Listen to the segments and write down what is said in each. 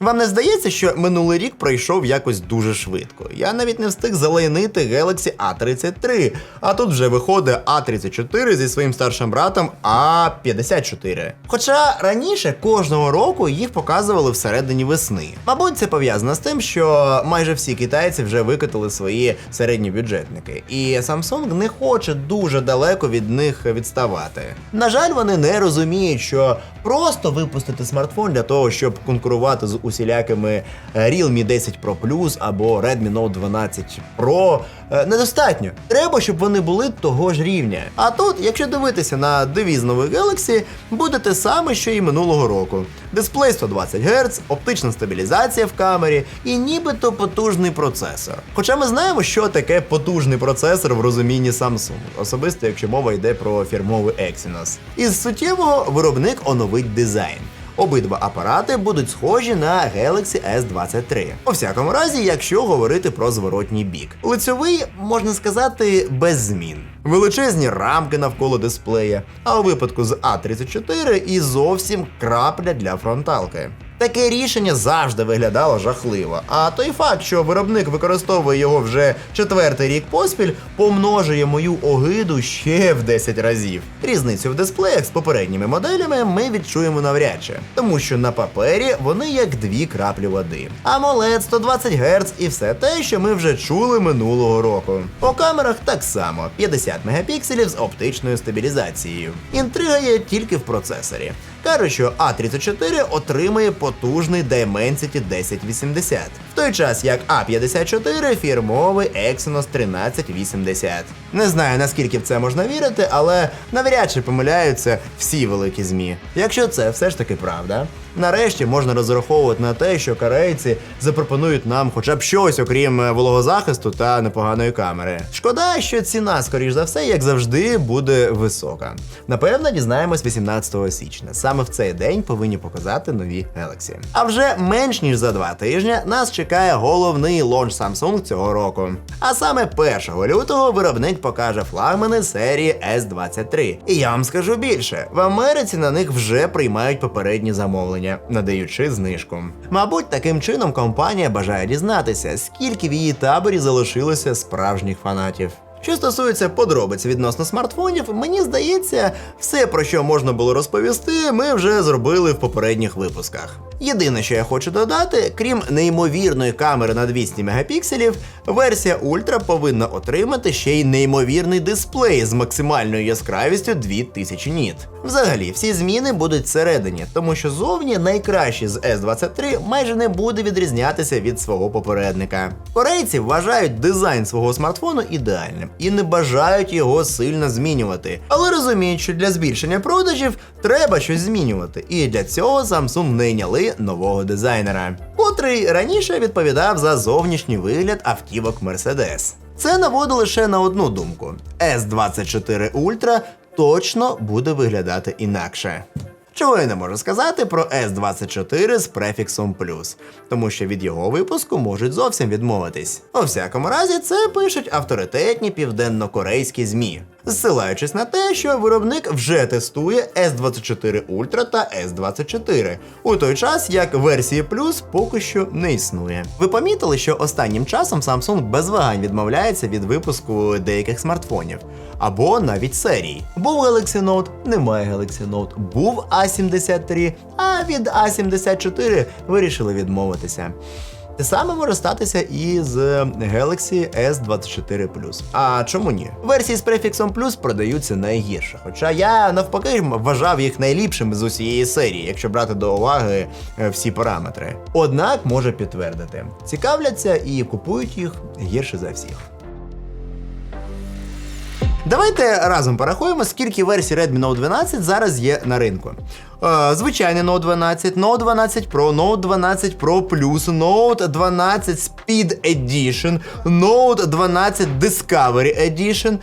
Вам не здається, що минулий рік пройшов якось дуже швидко? Я навіть не встиг залайнити Galaxy A33, а тут вже виходить A34 зі своїм старшим братом A54. Хоча раніше кожного року їх показували всередині весни. Мабуть, це пов'язано з тим, що майже всі китайці вже викатили свої середні бюджетники, і Samsung не хоче дуже далеко від них відставати. На жаль, вони не розуміють, що просто випустити смартфон для того, щоб конкурувати з усілякими е, Realme 10 Pro Plus або Redmi Note 12 Pro е, недостатньо. Треба, щоб вони були того ж рівня. А тут, якщо дивитися на девіз нових Galaxy, буде те саме, що і минулого року. Дисплей 120 Гц, оптична стабілізація в камері і нібито потужний процесор. Хоча ми знаємо, що таке потужний процесор в розумінні Samsung, особисто якщо мова йде про фірмовий Exynos. Із суттєвого виробник оновить дизайн. Обидва апарати будуть схожі на Galaxy S23. У всякому разі, якщо говорити про зворотній бік. Лицьовий, можна сказати, без змін. Величезні рамки навколо дисплея, а у випадку з A34 і зовсім крапля для фронталки. Таке рішення завжди виглядало жахливо. А той факт, що виробник використовує його вже четвертий рік поспіль, помножує мою огиду ще в 10 разів. Різницю в дисплеях з попередніми моделями ми відчуємо навряд чи, тому що на папері вони як дві краплі води. AMOLED 120 Гц і все те, що ми вже чули минулого року. По камерах так само 50 мегапікселів з оптичною стабілізацією. Інтрига є тільки в процесорі. Каже, що А34 отримає потужний Dimensity 1080, в той час як А54 фірмовий Exynos 1380. Не знаю наскільки в це можна вірити, але навряд чи помиляються всі великі змі. Якщо це все ж таки правда, нарешті можна розраховувати на те, що корейці запропонують нам хоча б щось, окрім е, вологозахисту та непоганої камери. Шкода, що ціна, скоріш за все, як завжди, буде висока. Напевно, дізнаємось 18 січня. Саме в цей день повинні показати нові Galaxy. А вже менш ніж за два тижні нас чекає головний лонч Samsung цього року. А саме 1 лютого виробник покаже флагмани серії S23. І я вам скажу більше: в Америці на них вже приймають попередні замовлення, надаючи знижку. Мабуть, таким чином компанія бажає дізнатися, скільки в її таборі залишилося справжніх фанатів. Що стосується подробиць відносно смартфонів, мені здається, все про що можна було розповісти, ми вже зробили в попередніх випусках. Єдине, що я хочу додати, крім неймовірної камери на 200 мегапікселів, версія Ультра повинна отримати ще й неймовірний дисплей з максимальною яскравістю 2000 ніт. Взагалі, всі зміни будуть всередині, тому що зовні найкращий з S23 майже не буде відрізнятися від свого попередника. Корейці вважають дизайн свого смартфону ідеальним і не бажають його сильно змінювати, але розуміють, що для збільшення продажів треба щось змінювати, і для цього Samsung найняли нового дизайнера, котрий раніше відповідав за зовнішній вигляд автівок Mercedes. Це наводить лише на одну думку: S24 Ultra точно буде виглядати інакше. Чого я не можу сказати про S24 з префіксом плюс, тому що від його випуску можуть зовсім відмовитись. У всякому разі, це пишуть авторитетні південно-корейські ЗМІ, зсилаючись на те, що виробник вже тестує S24 Ultra та S24, у той час як версії плюс поки що не існує. Ви помітили, що останнім часом Samsung без вагань відмовляється від випуску деяких смартфонів або навіть серій. Був Galaxy Note, немає Galaxy Note, був A73, а від A74 вирішили відмовитися. Те саме може статися і з Galaxy S24 А чому ні? Версії з префіксом Plus продаються найгірше. Хоча я навпаки вважав їх найліпшими з усієї серії, якщо брати до уваги е, всі параметри. Однак може підтвердити, цікавляться і купують їх гірше за всіх. Давайте разом порахуємо, скільки версій Redmi Note 12 зараз є на ринку. Е, звичайний Note 12, Note 12 Pro, Note 12 Pro Plus, Note 12 Speed Edition, Note 12 Discovery Edition.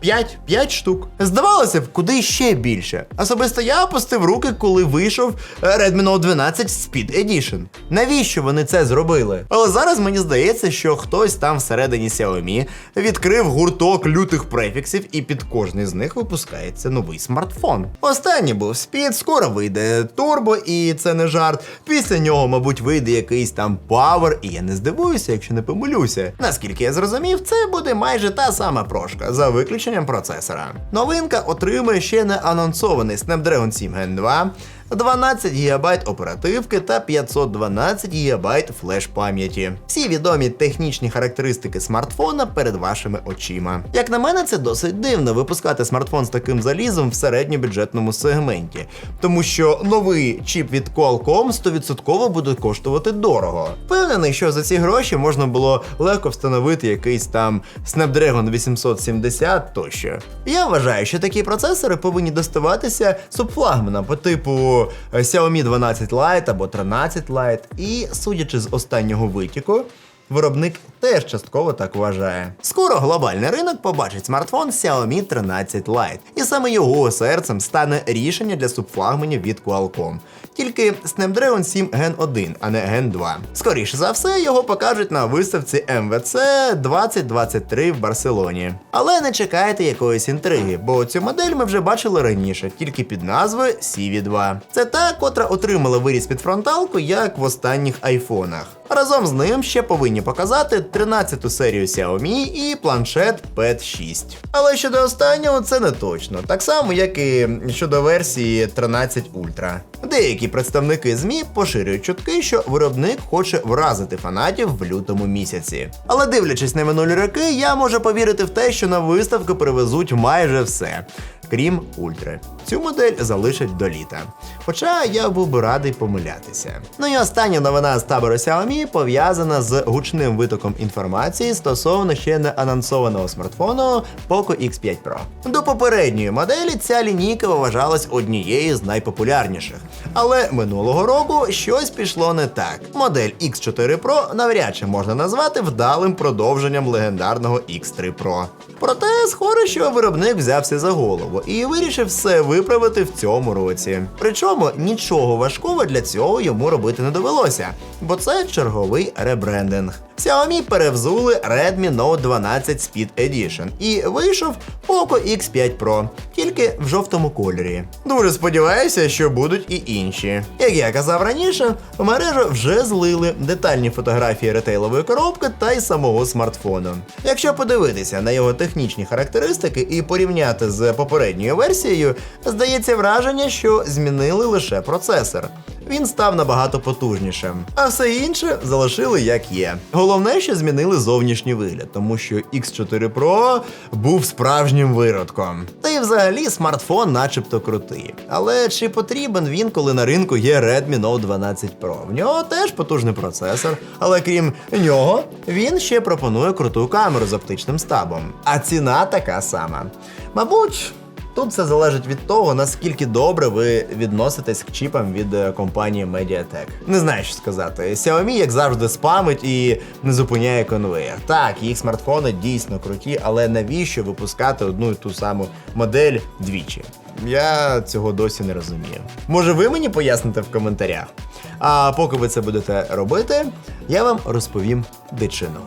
5, 5 штук. Здавалося б, куди ще більше. Особисто я опустив руки, коли вийшов е, Redmi Note 12 Speed Edition. Навіщо вони це зробили? Але зараз мені здається, що хтось там всередині Xiaomi відкрив гурток лютих префіксів, і під кожний з них випускається новий смартфон. Останній був Speed, скоро скоро вийде турбо, і це не жарт. Після нього, мабуть, вийде якийсь там павер, і я не здивуюся, якщо не помилюся. Наскільки я зрозумів, це буде майже та сама прошка, за виключенням процесора. Новинка отримує ще не анонсований Snapdragon 7 Gen 2. 12 ГБ оперативки та 512 ГБ флеш пам'яті. Всі відомі технічні характеристики смартфона перед вашими очима. Як на мене, це досить дивно випускати смартфон з таким залізом в середньобюджетному сегменті, тому що новий чіп від Qualcomm 100% буде коштувати дорого. Впевнений, що за ці гроші можна було легко встановити якийсь там Snapdragon 870 тощо. Я вважаю, що такі процесори повинні доставатися субфлагманам по типу е, Xiaomi 12 Lite або 13 Lite. І судячи з останнього витіку. Виробник теж частково так вважає. Скоро глобальний ринок побачить смартфон Xiaomi 13 Lite, і саме його серцем стане рішення для субфлагманів від Qualcomm. Тільки Snapdragon 7 Gen 1, а не Gen 2. Скоріше за все, його покажуть на виставці МВЦ 2023 в Барселоні. Але не чекайте якоїсь інтриги, бо цю модель ми вже бачили раніше, тільки під назвою CV2. Це та, котра отримала виріз під фронталку, як в останніх айфонах. Разом з ним ще повинні показати 13-ту серію Xiaomi і планшет Pad 6. Але щодо останнього це не точно, так само як і щодо версії 13 Ultra. Деякі представники ЗМІ поширюють чутки, що виробник хоче вразити фанатів в лютому місяці. Але дивлячись на минулі роки, я можу повірити в те, що на виставку привезуть майже все. Крім ультри. Цю модель залишать до літа. Хоча я був би радий помилятися. Ну і остання новина з табору Xiaomi пов'язана з гучним витоком інформації стосовно ще не анонсованого смартфону Poco X5 Pro. До попередньої моделі ця лінійка вважалась однією з найпопулярніших. Але минулого року щось пішло не так. Модель X4 Pro навряд чи можна назвати вдалим продовженням легендарного X3 Pro. Проте, схоже, що виробник взявся за голову і вирішив все виправити в цьому році. Причому нічого важкого для цього йому робити не довелося, бо це черговий ребрендинг. Xiaomi перевзули Redmi Note 12 Speed Edition і вийшов Poco X5 Pro, тільки в жовтому кольорі. Дуже сподіваюся, що будуть і інші. Як я казав раніше, в мережу вже злили детальні фотографії ретейлової коробки та й самого смартфону. Якщо подивитися на його технічні характеристики і порівняти з попередньою версією, здається враження, що змінили лише процесор. Він став набагато потужнішим, а все інше залишили як є. Головне, що змінили зовнішній вигляд, тому що X4 Pro був справжнім виродком. Та й взагалі смартфон, начебто, крутий. Але чи потрібен він, коли на ринку є Redmi Note 12 Pro? В нього теж потужний процесор, але крім нього, він ще пропонує круту камеру з оптичним стабом. А ціна така сама. Мабуть. Тут все залежить від того, наскільки добре ви відноситесь к чіпам від е, компанії Mediatek. Не знаю, що сказати. Xiaomi, як завжди, спамить і не зупиняє конвейер. Так, їх смартфони дійсно круті, але навіщо випускати одну і ту саму модель двічі? Я цього досі не розумію. Може, ви мені поясните в коментарях? А поки ви це будете робити, я вам розповім дичину.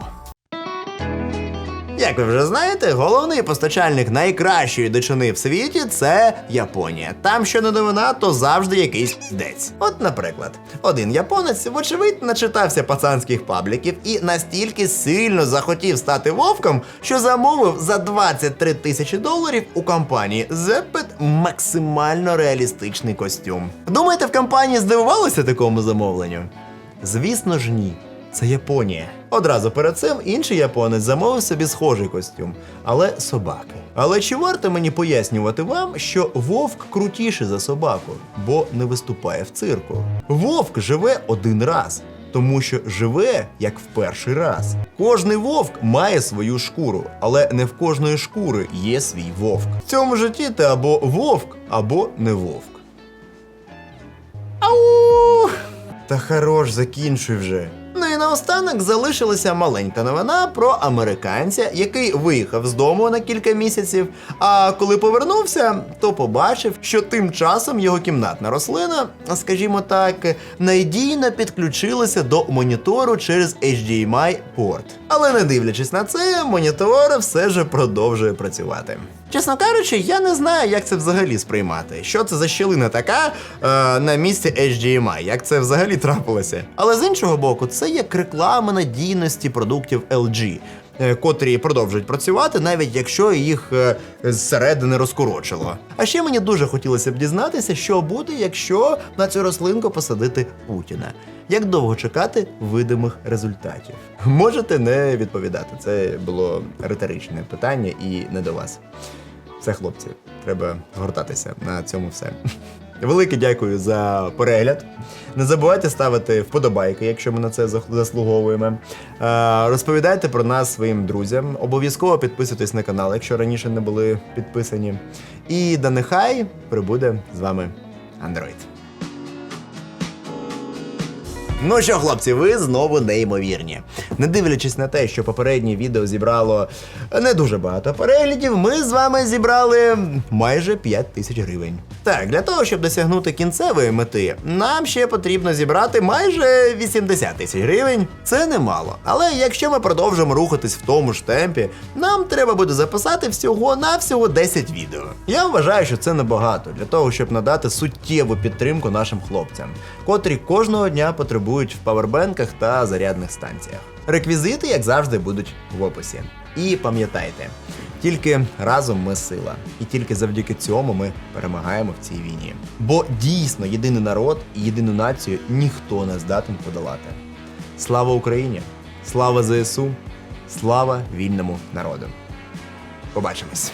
Як ви вже знаєте, головний постачальник найкращої дичини в світі це Японія. Там що не новина, то завжди якийсь дець. От, наприклад, один японець, вочевидь, начитався пацанських пабліків і настільки сильно захотів стати вовком, що замовив за 23 тисячі доларів у компанії Zeppet максимально реалістичний костюм. Думаєте, в компанії здивувалися такому замовленню? Звісно ж, ні. Це Японія. Одразу перед цим інший японець замовив собі схожий костюм, але собаки. Але чи варто мені пояснювати вам, що вовк крутіший за собаку, бо не виступає в цирку? Вовк живе один раз. Тому що живе як в перший раз. Кожний вовк має свою шкуру, але не в кожної шкури є свій вовк. В цьому житті ти або вовк, або не вовк. Ау! Та хорош, закінчуй вже. І наостанок залишилася маленька новина про американця, який виїхав з дому на кілька місяців. А коли повернувся, то побачив, що тим часом його кімнатна рослина, скажімо так, надійно підключилася до монітору через HDMI порт. Але не дивлячись на це, монітор все ж продовжує працювати. Чесно кажучи, я не знаю, як це взагалі сприймати. Що це за щілина така е, на місці HDMI, як це взагалі трапилося. Але з іншого боку, це як реклама надійності продуктів LG. е, Котрі продовжують працювати, навіть якщо їх е, зсередини розкорочило. А ще мені дуже хотілося б дізнатися, що буде, якщо на цю рослинку посадити Путіна. Як довго чекати видимих результатів? Можете не відповідати. Це було риторичне питання і не до вас. Все, хлопці, треба згортатися на цьому все. Велике дякую за перегляд. Не забувайте ставити вподобайки, якщо ми на це заслуговуємо. Е, Розповідайте про нас своїм друзям. Обов'язково підписуйтесь на канал, якщо раніше не були підписані. І да нехай прибуде з вами Android. Ну що, хлопці, ви знову неймовірні. Не дивлячись на те, що попереднє відео зібрало не дуже багато переглядів, ми з вами зібрали майже 5 тисяч гривень. Так, для того, щоб досягнути кінцевої мети, нам ще потрібно зібрати майже 80 тисяч гривень. Це немало. Але якщо ми продовжимо рухатись в тому ж темпі, нам треба буде записати всього на всього 10 відео. Я вважаю, що це небагато для того, щоб надати суттєву підтримку нашим хлопцям, котрі кожного дня потребують в павербенках та зарядних станціях. Реквізити, як завжди, будуть в описі. І пам'ятайте, тільки разом ми сила, і тільки завдяки цьому ми перемагаємо в цій війні. Бо дійсно єдиний народ і єдину націю ніхто не здатен подолати. Слава Україні! Слава ЗСУ! Слава вільному народу! Побачимось!